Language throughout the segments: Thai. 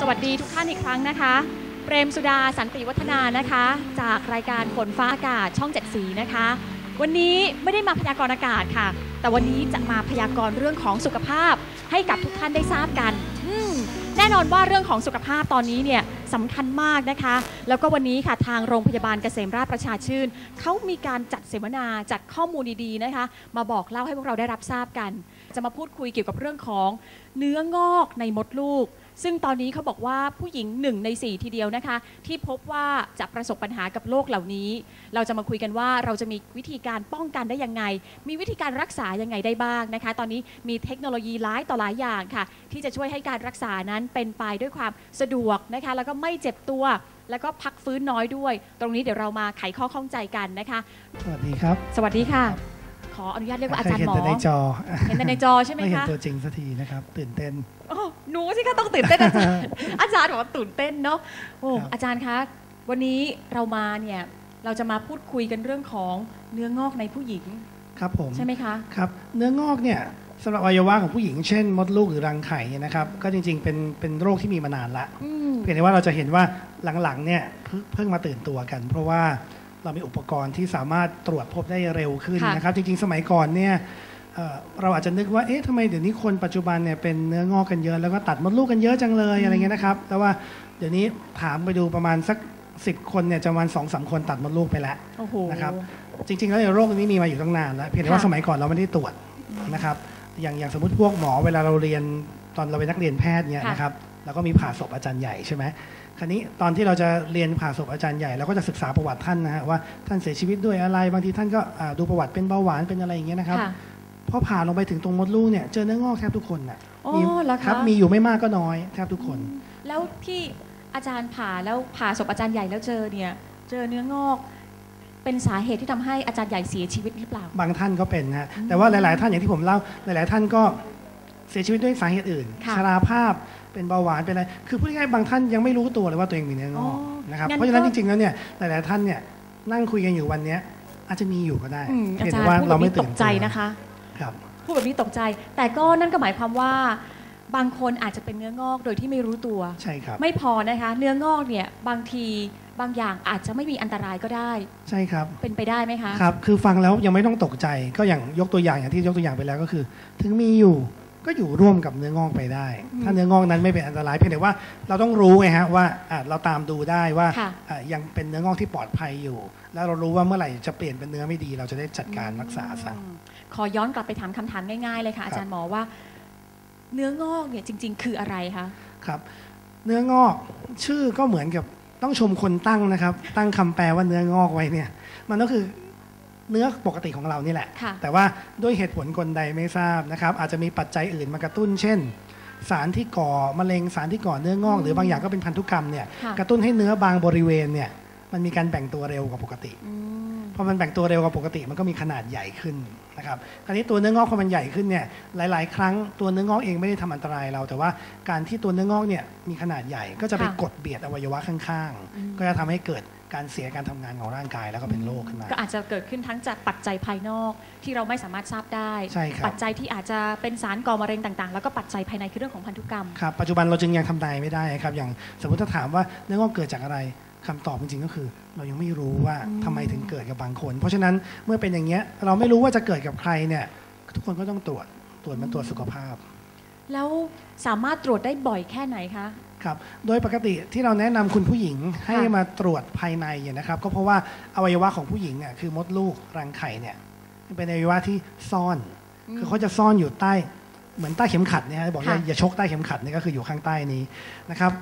สวัสดีทุกท่านอีกครั้งนะคะ เปรมสุดาสันติวัฒนานะคะ จากรายการฝนฟ้าอากาศช่องเจ็ดสีนะคะ วันนี้ไม่ได้มาพยากรณ์อากาศค่ะ แต่วันนี้จะมาพยากรณ์เรื่องของสุขภาพ ให้กับทุกท่านได้ทราบกันแน่นอนว่าเรื่องของสุขภาพตอนนี้เนี่ยสำคัญมากนะคะ แล้วก็วันนี้ค่ะทางโรงพยาบาลเกษมราชประชาชื่นเขามีการจัดเสวนาจัดข้อมูลดีๆนะคะ มาบอกเล่าให้พวกเราได้รับทราบกัน จะมาพูดคุยเกี่ยวกับเรื่องของเนื้องอกในมดลูกซึ่งตอนนี้เขาบอกว่าผู้หญิงหนึ่งในสี่ทีเดียวนะคะ ที่พบว่าจะประสบปัญหากับโรคเหล่านี้ เราจะมาคุยกันว่าเราจะมีวิธีการป้องกันได้ยังไง มีวิธีการรักษายังไงได้บ้างนะคะ ตอนนี้มีเทคโนโลยีหลายต่อหลายอย่างค่ะ ที่จะช่วยให้การรักษานั้นเป็นไปด้วยความสะดวกนะคะ แล้วก็ไม่เจ็บตัว แล้วก็พักฟื้นน้อยด้วย ตรงนี้เดี๋ยวเรามาไขข้อข้องใจกันนะคะ สวัสดีครับ สวัสดีค่ะ ขออนุญาตเรียกว่าอาจารย์หมอเคยเห็นแต่ในจอ เห็นแต่ในจอใช่ไหมไม่เห็นคะตัวจริงสักทีนะครับ ตื่นเต้นโอ้หนูสิคะต้องตื่นเต้นอาจารย์อาจารย์บอกว่าตื่นเต้นเนาะโอ้ครับอาจารย์คะวันนี้เรามาเนี่ยเราจะมาพูดคุยกันเรื่องของเนื้องอกในผู้หญิงครับผมใช่ไหมคะครับเนื้องอกเนี่ยสำหรับอวัยวะของผู้หญิงเช่นมดลูกหรือรังไข่เนี่ยนะครับก็จริงๆเป็นเป็นโรคที่มีมานานละอืมเพียงแต่ว่าเราจะเห็นว่าหลังๆเนี่ยเพิ่งเพิ่งมาตื่นตัวกัน เพราะว่า เรามีอุปกรณ์ที่สามารถตรวจพบได้เร็วขึ้นค่ะนะครับ จริงๆ สมัยก่อนเนี่ยเอ่อเราอาจจะนึกว่า เอ๊ะทำไมเดี๋ยวนี้คนปัจจุบันเนี่ยเป็นเนื้องอกกันเยอะ แล้วก็ตัดมดลูกกันเยอะจังเลยอะไรเงี้ยนะครับ แต่ว่าเดี๋ยวนี้ถามไปดูประมาณสักสิบคนเนี่ยจะประมาณสองสามคนตัดมดลูกไปแล้วโอ้โหนะครับ จริงๆ แล้วเนี่ยโรคนี้มีมาอยู่ตั้งนานแล้ว เพียงแต่ว่าค่ะสมัยก่อนเราไม่ได้ตรวจนะครับ อย่างอย่างสมมติพวกหมอเวลาเราเรียนตอนเราเป็นนักเรียนแพทย์เนี่ยค่ะนะครับ เราก็มีผ่าศพอาจารย์ใหญ่ใช่ไหม คราวนี้ตอนที่เราจะเรียนผ่าศพอาจารย์ใหญ่เราก็จะศึกษาประวัติท่านนะฮะว่าท่านเสียชีวิตด้วยอะไรบางทีท่านก็อ่าดูประวัติเป็นเบาหวานเป็นอะไรอย่างเงี้ยนะครับค่ะพอผ่าลงไปถึงตรงมดลูกเนี่ยเจอเนื้องอกแทบทุกคนนะอ๋อมีเหรอคะ ครับมีอยู่ไม่มากก็น้อยแทบทุกคน แล้วที่อาจารย์ผ่าแล้วผ่าศพอาจารย์ใหญ่แล้วเจอเนี่ย เจอเนื้องอก เป็นสาเหตุที่ทำให้อาจารย์ใหญ่เสียชีวิตหรือเปล่า บางท่านก็เป็นนะฮะอืมแต่ว่าหลาย ๆ ท่านอย่างที่ผมเล่าหลาย ๆ ท่านก็เสียชีวิตด้วยสาเหตุอื่นค่ะ ชราภาพ เป็นเบาหวานเป็นอะไร คือพูดง่ายๆบางท่านยังไม่รู้ตัวเลยว่าตัวเองมีเนื้องอกอ๋อนะครับงั้นเพราะฉะนั้นก็จริงๆแล้วเนี่ยหลายๆท่านเนี่ยนั่งคุยกันอยู่วันเนี้ยอาจจะมีอยู่ก็ได้อืมอาเพียงจารแต่ย์ว่าพูดแบเราบไม่นี้ตตื่นกใจตัวนะคะ ครับ พูดแบบนี้ตกใจ แต่ก็นั่นก็หมายความว่า บางคนอาจจะเป็นเนื้องอกโดยที่ไม่รู้ตัว ใช่ครับ ไม่พอนะคะ เนื้องอกเนี่ยบางทีบางอย่างอาจจะไม่มีอันตรายก็ได้ ใช่ครับ เป็นไปได้ไหมคะ ครับ คือฟังแล้วยังไม่ต้องตกใจ ก็อย่างยกตัวอย่างอย่างที่ยกตัวอย่างไปแล้วก็คือ ถึงมีอยู่ ก็อยู่ร่วมกับเนื้องอกไปได้อืมถ้าเนื้องอกนั้นไม่เป็นอันตรายเพียงแต่ว่าเราต้องรู้ไงฮะว่าอะเราตามดูได้ว่าค่ะอะยังเป็นเนื้องอกที่ปลอดภัยอยู่ แล้วเรารู้ว่าเมื่อไหร่จะเปลี่ยนเป็นเนื้อไม่ดี เราจะได้จัดการรักษาซะอืมขอย้อนกลับไปถามคำถามง่ายๆเลยค่ะอาจารย์หมอว่า เนื้องอกเนี่ยจริง ๆ คืออะไรคะครับเนื้องอกชื่อก็เหมือนกับต้องชมคนตั้งนะครับ ตั้งคำแปลว่าเนื้องอกไว้เนี่ย มันก็คือ เนื้อปกติของเรานี่แหละค่ะแต่ว่าด้วยเหตุผลกลใดไม่ทราบนะครับ อาจจะมีปัจจัยอื่นมากระตุ้น เช่น สารที่ก่อมะเร็งสารที่ก่อเนื้องอก หรือบางอย่างก็เป็นพันธุกรรมเนี่ยค่ะกระตุ้นให้เนื้อบางบริเวณเนี่ยมันมีการแบ่งตัวเร็วกว่าปกติอืมพอมันแบ่งตัวเร็วกว่าปกติมันก็มีขนาดใหญ่ขึ้นนะครับคราวนี้ตัวเนื้องอกพอมันใหญ่ขึ้นเนี่ยหลาย ๆ ครั้งตัวเนื้องอกเองไม่ได้ทำอันตรายเรา แต่ว่าการที่ตัวเนื้องอกเนี่ยมีขนาดใหญ่ก็จะไปค่ะกดเบียดอวัยวะข้างอืมๆก็จะทำให้เกิด การเสียการทำงานของร่างกายแล้วก็เป็นโรคขึ้นมา ก็อาจจะเกิดขึ้นทั้งจากปัจจัยภายนอกที่เราไม่สามารถทราบได้ใช่ครับปัจจัยที่อาจจะเป็นสารก่อมะเร็งต่างๆ แล้วก็ปัจจัยภายในคือเรื่องของพันธุกรรม ครับ ปัจจุบันเราจึงยังทำนายไม่ได้ครับ อย่างสมมติถ้าถามว่าเนื้องอกเกิดจากอะไรคำตอบจริงๆก็คือ เรายังไม่รู้ว่าอืมทำไมถึงเกิดกับบางคน เพราะฉะนั้นเมื่อเป็นอย่างเงี้ยเราไม่รู้ว่าจะเกิดกับใครเนี่ยทุกคนก็ต้องตรวจตรวจมันตรวจสุขภาพ แล้วสามารถตรวจได้บ่อยแค่ไหนคะ ครับโดยปกติที่เราแนะนำคุณผู้หญิงให้ค่ะมาตรวจภายในเนี่ยนะครับ ก็เพราะว่าอวัยวะของผู้หญิงเนี่ยคือมดลูกรังไข่เนี่ยเป็นอวัยวะที่ซ่อน คือเขาจะซ่อนอยู่ใต้เหมือนใต้เข็มขัดเนี่ยฮะบอกว่าค่ะอย่าชกใต้เข็มขัดนี่ก็คืออยู่ข้างใต้นี้นะครับ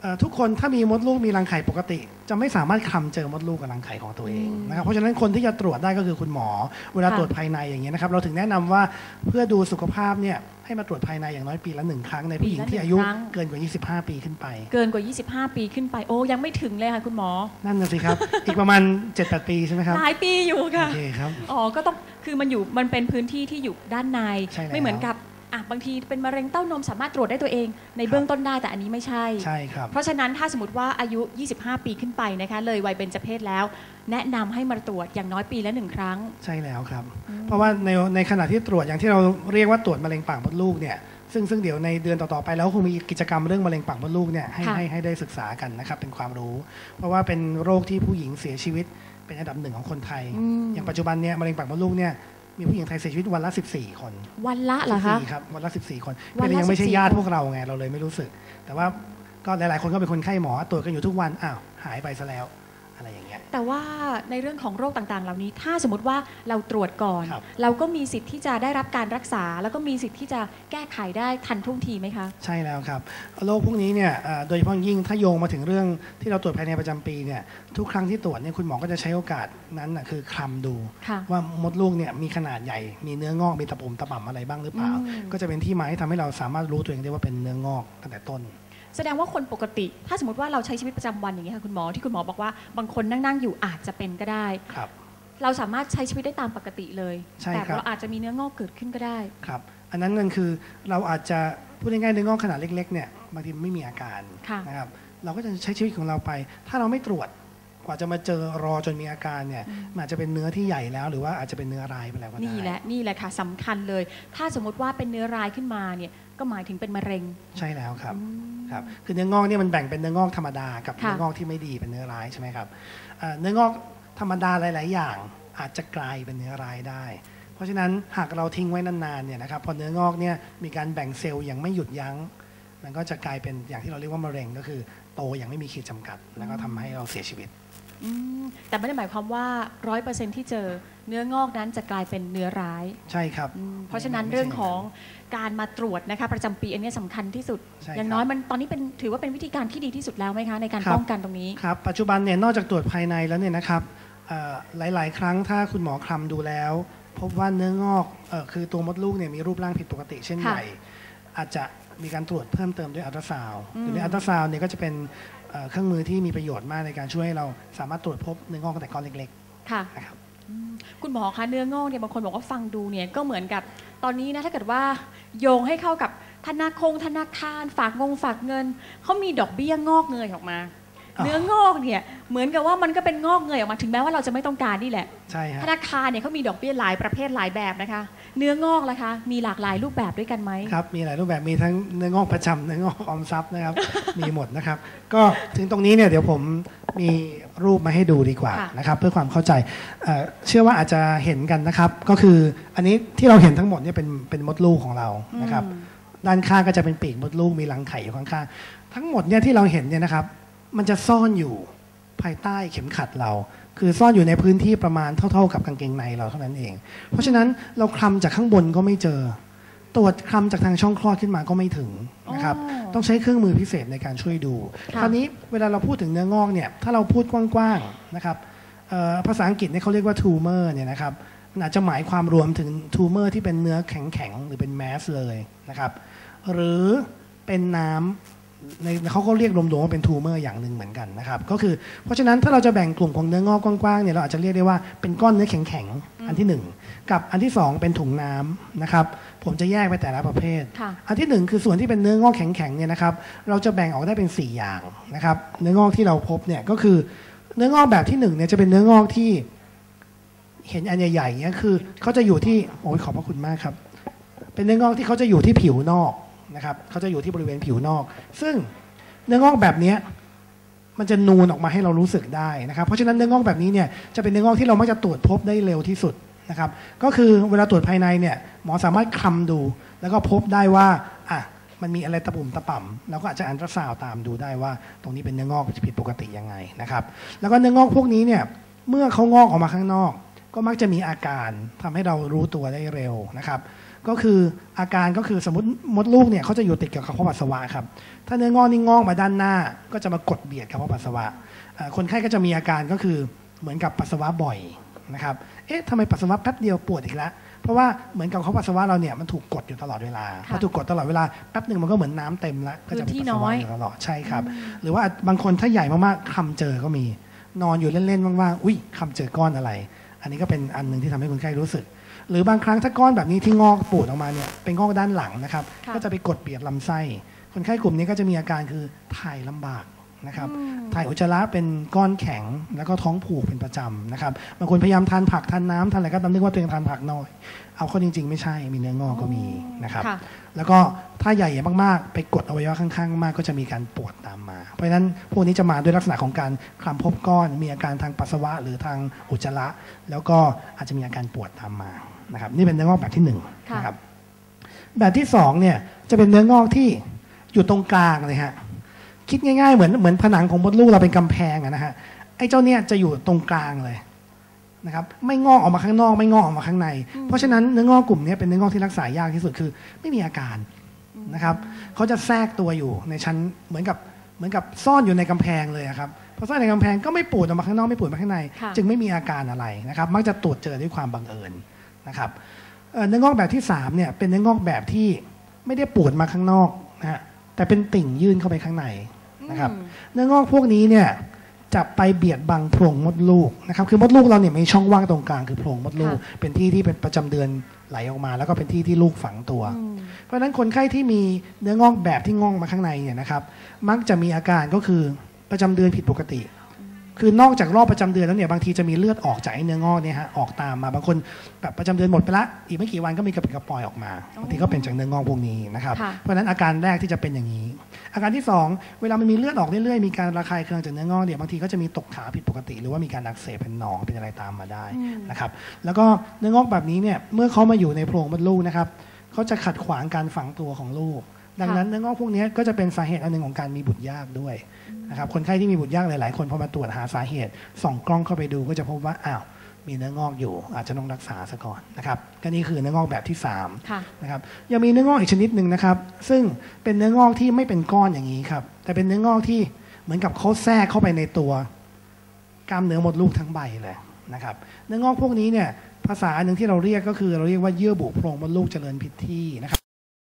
เอ่อทุกคนถ้ามีมดลูกมีรังไข่ปกติ จะไม่สามารถคลำเจอมดลูกกับรังไข่ของตัวเองนะครับเพราะฉะนั้นคนที่จะตรวจได้ก็คือคุณหมอ เวลาตรวจภายในอย่างเงี้ยนะครับ เราถึงแนะนำว่าเพื่อดูสุขภาพเนี่ย ให้มาตรวจภายในอย่างน้อยปีละหนึ่งครั้งในผู้หญิงที่อายุเกินกว่า 25 ปีขึ้นไป เกินกว่า 25 ปีขึ้นไปโอ้ยังไม่ถึงเลยค่ะคุณหมอ นั่นนะสิครับ อีกประมาณ 7-8 ปีใช่ไหมครับหลายปีอยู่โอค่ะเคครับอ๋อก็ต้องคือมันอยู่มันเป็นพื้นที่ที่อยู่ด้านในใช่แล้วไม่เหมือนกับ อะบางทีเป็นมะเร็งเต้านมสามารถตรวจได้ตัวเอง ในเบื้องต้นได้แต่อันนี้ไม่ใช่ ใช่ครับ เพราะฉะนั้นถ้าสมมติว่าอายุ 25 ปีขึ้นไปนะคะเลยวัยเบญจเพศแล้ว แนะนำให้มาตรวจอย่างน้อยปีละหนึ่งครั้ง ใช่แล้วครับ เพราะว่าในในขณะที่ตรวจอย่างที่เราเรียกว่าตรวจมะเร็งปากมดลูกเนี่ยซึ่งซึ่งเดี๋ยวในเดือนต่อ ๆ ไปแล้วคงมีกิจกรรมเรื่องมะเร็งปากมดลูกเนี่ยให้ค่ะ ให้ให้ได้ศึกษากันนะครับเป็นความรู้ เพราะว่าเป็นโรคที่ผู้หญิงเสียชีวิตเป็นอันดับหนึ่งของคนไทยอืมอย่างปัจจุบันเนี่ยมะเร็งปากมดลูกเนี่ย มีผู้หญิงไทยเสียชีวิตวันละ 14 คนวันละเหรอคะ 14ครับวันละ 14 คนวันละเป็นยังไม่ใช่14 ญาติคนพวกเราไงเราเลยไม่รู้สึก แต่ว่าก็หลายๆ คนก็เป็นคนไข้หมอตรวจกันอยู่ทุกวันอ้าวหายไปซะแล้ว อะไรอย่างเงี้ย แต่ว่าในเรื่องของโรคต่างๆ เหล่านี้ ถ้าสมมติว่าเราตรวจก่อน ครับ เราก็มีสิทธิ์ที่จะได้รับการรักษา แล้วก็มีสิทธิ์ที่จะแก้ไขได้ทันท่วงทีไหมคะ ใช่แล้วครับโรคพวกนี้เนี่ยเอ่อโดยเฉพาะยิ่งถ้าโยงมาถึงเรื่องที่เราตรวจภายในประจำปีเนี่ยทุกครั้งที่ตรวจเนี่ยคุณหมอก็จะใช้โอกาสนั้นนะคือคลำดู ค่ะว่ามดลูกเนี่ยมีขนาดใหญ่ มีเนื้องอกมีตะปุ่มตะป่ำอะไรบ้างหรือเปล่า อืม ก็จะเป็นที่มาที่ทำให้เราสามารถรู้ตัวเองได้ว่าเป็นเนื้องอกตั้งแต่ต้น แสดงว่าคนปกติ ถ้าสมมติว่าเราใช้ชีวิตประจำวันอย่างนี้ยค่ะคุณหมอที่คุณหมอบอกว่าบางคนนั่งๆอยู่อาจจะเป็นก็ได้ครับเราสามารถใช้ชีวิตได้ตามปกติเลยใช่แต่ครับเราอาจจะมีเนื้องอกเกิดขึ้นก็ได้ ครับ อันนั้นนั่นคือเราอาจจะพูดง่ายๆเนื้องอกขนาดเล็กๆเนี่ยบางทีไม่มีอาการค่ะนะครับ เราก็จะใช้ชีวิตของเราไป ถ้าเราไม่ตรวจกว่าจะมาเจอรอจนมีอาการเนี่ยมันอาจจะเป็นเนื้อที่ใหญ่แล้วหรือว่าอาจจะเป็นเนื้อร้ายไปแล้วก็ได้ นี่แหละนี่แหละค่ะสำคัญเลย ถ้าสมมติว่าเป็นเนื้อร้ายขึ้นมาเนี่ย ก็หมายถึงเป็นมะเร็ง ใช่แล้วครับอืมครับคือเนื้องอกเนี่ยมันแบ่งเป็นเนื้องอกธรรมดากับค่ะเนื้องอกที่ไม่ดีเป็นเนื้อร้ายใช่ไหมครับเอ่อเนื้องอกธรรมดาหลาย ๆ อย่างอาจจะกลายเป็นเนื้อร้ายได้ เพราะฉะนั้นหากเราทิ้งไว้นานๆเนี่ยนะครับพอเนื้องอกเนี่ยมีการแบ่งเซลล์อย่างไม่หยุดยั้ง มันก็จะกลายเป็นอย่างที่เราเรียกว่ามะเร็งก็คือ โตอย่างไม่มีขีดจำกัด แล้วก็ทำให้เราเสียชีวิต อืมแต่ไม่ได้หมายความว่าร้อยเปอร์เซ็นที่เจอเนื้องอกนั้นจะกลายเป็นเนื้อร้ายใช่ครับ อืมเพราะฉะนั้นไม่ใช่เรื่องของการมาตรวจนะคะ ประจำปีอันเนี้ยสำคัญที่สุด ใช่อย่างครับน้อยมันตอนนี้เป็นถือว่าเป็นวิธีการที่ดีที่สุดแล้วไหมคะ ในการครับ ป้องกันตรงนี้ ครับ ปัจจุบันเนี่ยนอกจากตรวจภายในแล้วเนี่ยนะครับเอ่อหลาย ๆ ครั้งถ้าคุณหมอคลำดูแล้ว พบว่าเนื้องอกเออคือตัวมดลูกเนี่ยมีรูปร่างผิดปกติเช่นค่ะใหญ่อาจจะมีการตรวจเพิ่มเติมด้วยอัลตราซาวด์อืมหรือในอัลตราซาวด์เนี่ยก็จะเป็น เอ่อเครื่องมือที่มีประโยชน์มากในการช่วยให้เราสามารถตรวจพบเนื้องอกตั้งแต่ก้อนเล็กค่ะๆนะครับ คุณหมอคะเนื้องอกเนี่ยบางคนบอกว่าฟังดูเนี่ยก็เหมือนกับตอนนี้นะถ้าเกิดว่าโยงให้เข้ากับธนาคงธนาคาร ฝากงงฝากเงินเขามีดอกเบี้ยงอกเงยออกมาอ๋อ เนื้องอกเนี่ยเหมือนกับว่ามันก็เป็นงอกเงยออกมาถึงแม้ว่าเราจะไม่ต้องการนี่แหละใช่ฮะธนาคารเนี่ยเขามีดอกเบี้ยหลายประเภทหลายแบบนะคะ เนื้องอกล่ะคะมีหลากหลายรูปแบบด้วยกันไหมครับมีหลายรูปแบบมีทั้งเนื้องอกประจำเนื้องอกออมทรัพย์นะครับมีหมดนะครับ ก็ถึงตรงนี้เนี่ยเดี๋ยวผมมีรูปมาให้ดูดีกว่าค่ะนะครับเพื่อความเข้าใจเอ่อเชื่อว่าอาจจะเห็นกันนะครับ ก็คืออันนี้ที่เราเห็นทั้งหมดเนี่ยเป็นเป็นมดลูกของเรานะครับอืมด้านข้างก็จะเป็นปีกมดลูกมีรังไข่อยู่ข้างๆทั้งหมดเนี่ยที่เราเห็นเนี่ยนะครับ มันจะซ่อนอยู่ภายใต้เข็มขัดเรา คือซ่อนอยู่ในพื้นที่ประมาณเท่า ๆ กับกางเกงในเราเท่านั้นเอง เพราะฉะนั้นเราคลำจากข้างบนก็ไม่เจอ ตรวจคลำจากทางช่องคลอดขึ้นมาก็ไม่ถึงนะครับอ๋อต้องใช้เครื่องมือพิเศษในการช่วยดูค่ะคราวนี้เวลาเราพูดถึงเนื้องอกเนี่ย ถ้าเราพูดกว้างๆนะครับเอ่อภาษาอังกฤษเนี่ยเขาเรียกว่า tumor เนี่ยนะครับมันอาจจะหมายความรวมถึง tumor ที่เป็นเนื้อแข็งๆหรือเป็น mass เลยนะครับ หรือเป็นน้ำ ในเขาก็เรียกรวมๆว่าเป็นทูเมอร์อย่างหนึ่งเหมือนกันนะครับก็คือเพราะฉะนั้นถ้าเราจะแบ่งกลุ่มของเนื้องอกกว้างๆเนี่ยเราอาจจะเรียกได้ว่าเป็นก้อนเนื้อแข็งๆอันที่หนึ่งกับอันที่สองเป็นถุงน้ำนะครับผมจะแยกไปแต่ละประเภทค่ะอันที่หนึ่งคือส่วนที่เป็นเนื้องอกแข็งๆเนี่ยนะครับเราจะแบ่งออกได้เป็น 4 อย่างนะครับเนื้องอกที่เราพบเนี่ยก็คือเนื้องอกแบบที่หนึ่งเนี่ยจะเป็นเนื้องอกที่เห็นอันใหญ่ๆเนี่ยคือเขาจะอยู่ที่โอ้ยขอบพระคุณมากครับ เป็นเนื้องอกที่เขาจะอยู่ที่ผิวนอก นะครับเขาจะอยู่ที่บริเวณผิวนอก ซึ่งเนื้องอกแบบนี้มันจะนูนออกมาให้เรารู้สึกได้นะครับ เพราะฉะนั้นเนื้องอกแบบนี้เนี่ยจะเป็นเนื้องอกที่เรามักจะตรวจพบได้เร็วที่สุดนะครับ ก็คือเวลาตรวจภายในเนี่ยหมอสามารถคลำดู แล้วก็พบได้ว่าอะมันมีอะไรตะปุ่มตะป่ำแล้วก็อาจจะอันตราซาวตามดูได้ว่า ตรงนี้เป็นเนื้องอกผิดปกติยังไงนะครับ แล้วก็เนื้องอกพวกนี้เนี่ยเมื่อเขางอกออกมาข้างนอก ก็มักจะมีอาการทำให้เรารู้ตัวได้เร็วนะครับ ก็คืออาการก็คือสมมติมดลูกเนี่ยเขาจะอยู่ติดกับกระเพาะปัสสาวะครับ ถ้าเนื้องอกนี่งอกมาด้านหน้า ก็จะมากดเบียดกระเพาะปัสสาวะเอ่อคนไข้ก็จะมีอาการก็คือเหมือนกับปัสสาวะบ่อยนะครับ เอ๊ะทำไมปัสสาวะแป๊บเดียวปวดอีกแล้ว เพราะว่าเหมือนกับกระเพาะปัสสาวะเราเนี่ยมันถูกกดอยู่ตลอดเวลาค่ะพอถูกกดตลอดเวลาแป๊บหนึ่งมันก็เหมือนน้ำเต็มแล้วก็จะพื้นที่มีปัสสาวะน้อยอยู่ตลอดใช่ครับ หรือว่าบางคนถ้าใหญ่มากๆคำเจอก็มีนอนอยู่เล่นๆว่างๆอุ้ยคำเจอก้อนอะไร อันนี้ก็เป็นอันหนึ่งที่ทำให้คนไข้รู้สึก หรือบางครั้งถ้าก้อนแบบนี้ที่งอกปูดออกมาเนี่ยเป็นงอกด้านหลังนะครับค่ะก็จะไปกดเบียดลำไส้ คนไข้กลุ่มนี้ก็จะมีอาการคือถ่ายลำบาก นะครับอืมถ่ายอุจจาระเป็นก้อนแข็งแล้วก็ท้องผูกเป็นประจำนะครับบางคนพยายามทานผักทานน้ำทานอะไรก็ตามนึกว่าตัวเองทานผักน้อย เอาเข้าจริง ๆ ไม่ใช่มีเนื้องอกก็มีนะครับค่ะแล้วก็ถ้าใหญ่มากๆ ไปกดอวัยวะข้างๆ มากก็จะมีการปวดตามมา เพราะฉะนั้นพวกนี้จะมาด้วยลักษณะของการคลำพบก้อน มีอาการทางปัสสาวะหรือทางอุจจาระ แล้วก็อาจจะมีอาการปวดตามมานะครับนี่เป็นเนื้องอกแบบที่หนึ่งค่ะนะครับแบบที่สองเนี่ยจะเป็นเนื้องอกที่อยู่ตรงกลางเลยฮะ คิดง่ายๆ เหมือนเหมือนผนังของมดลูกเราเป็นกำแพงอะนะฮะไอ้เจ้าเนี่ยจะอยู่ตรงกลางเลยนะครับไม่งอกออกมาข้างนอก ไม่งอกออกมาข้างใน เพราะฉะนั้นเนื้องอกกลุ่มเนี้เป็นเนื้องอกที่รักษายากที่สุดคือ ไม่มีอาการนะครับเขาจะแทรกตัวอยู่ในชั้นเหมือนกับเหมือนกับซ่อนอยู่ในกำแพงเลยอะครับพอซ่อนในกำแพงก็ไม่ปวดออกมาข้างนอกไม่ปวดมาข้างในค่ะจึงไม่มีอาการอะไรนะครับมักจะตรวจเจอด้วยความบังเอิญนะครับเอ่อเนื้องอกแบบที่สามเนี่ยเป็นเนื้องอกแบบที่ไม่ได้ปวดมาข้างนอกนะฮะแต่เป็นติ่งยื่นเข้าไปข้างใน นะครับอืมเนื้องอกพวกนี้เนี่ยจะไปเบียดบังโพรงมดลูกนะครับคือมดลูกเราเนี่ยมีช่องว่างตรงกลางคือโพรงมดลูก เป็นที่ที่เป็นประจำเดือนไหลออกมา แล้วก็เป็นที่ที่ลูกฝังตัวอืมเพราะฉะนั้นคนไข้ที่มีเนื้องอกแบบที่งอกมาข้างในเนี่ยนะครับ มักจะมีอาการก็คือประจำเดือนผิดปกติ คือนอกจากรอบประจำเดือนแล้วเนี่ยบางทีจะมีเลือดออกจากไอ้เนื้องอกเนี่ยฮะออกตามมาบางคนแบบประจำเดือนหมดไปละอีกไม่กี่วันก็มีกระปิดกระปอยออกมาบางทีก็เป็นจากเนื้องอกพวกนี้นะครับค่ะเพราะฉะนั้นอาการแรกที่จะเป็นอย่างนี้ อาการที่สองเวลามันมีเลือดออกเรื่อยๆมีการระคายเคืองจากเนื้องอกเนี่ยบางทีก็จะมีตกขาวผิดปกติ หรือว่ามีการอักเสบเป็นหนองเป็นอะไรตามมาได้อืมนะครับแล้วก็เนื้องอกแบบนี้เนี่ยเมื่อเขามาอยู่ในโพรงมดลูกนะครับเขาจะขัดขวางการฝังตัวของลูกดังนั้นเนื้องอกพวกนี้ก็จะเป็นสาเหตุอันหนึ่งของการมีบุตรยากด้วย นะครับคนไข้ที่มีบุตรยากหลาย ๆ คนพอมาตรวจหาสาเหตุส่องกล้องเข้าไปดูก็จะพบว่าอ้าวมีเนื้องอกอยู่อาจจะต้องรักษาซะก่อนนะครับก็นี่คือเนื้องอกแบบที่สามค่ะนะครับยังมีเนื้องอกอีกชนิดหนึ่งนะครับ ซึ่งเป็นเนื้องอกที่ไม่เป็นก้อนอย่างนี้ครับแต่เป็นเนื้องอกที่เหมือนกับเขาแทรกเข้าไปในตัวกล้ามเนื้อมดลูกทั้งใบเลยนะครับเนื้องอกพวกนี้เนี่ยภาษาอันหนึ่งที่เราเรียกก็คือเราเรียกว่าเยื่อบุโพรงมดลูกเจริญผิดที่นะครับ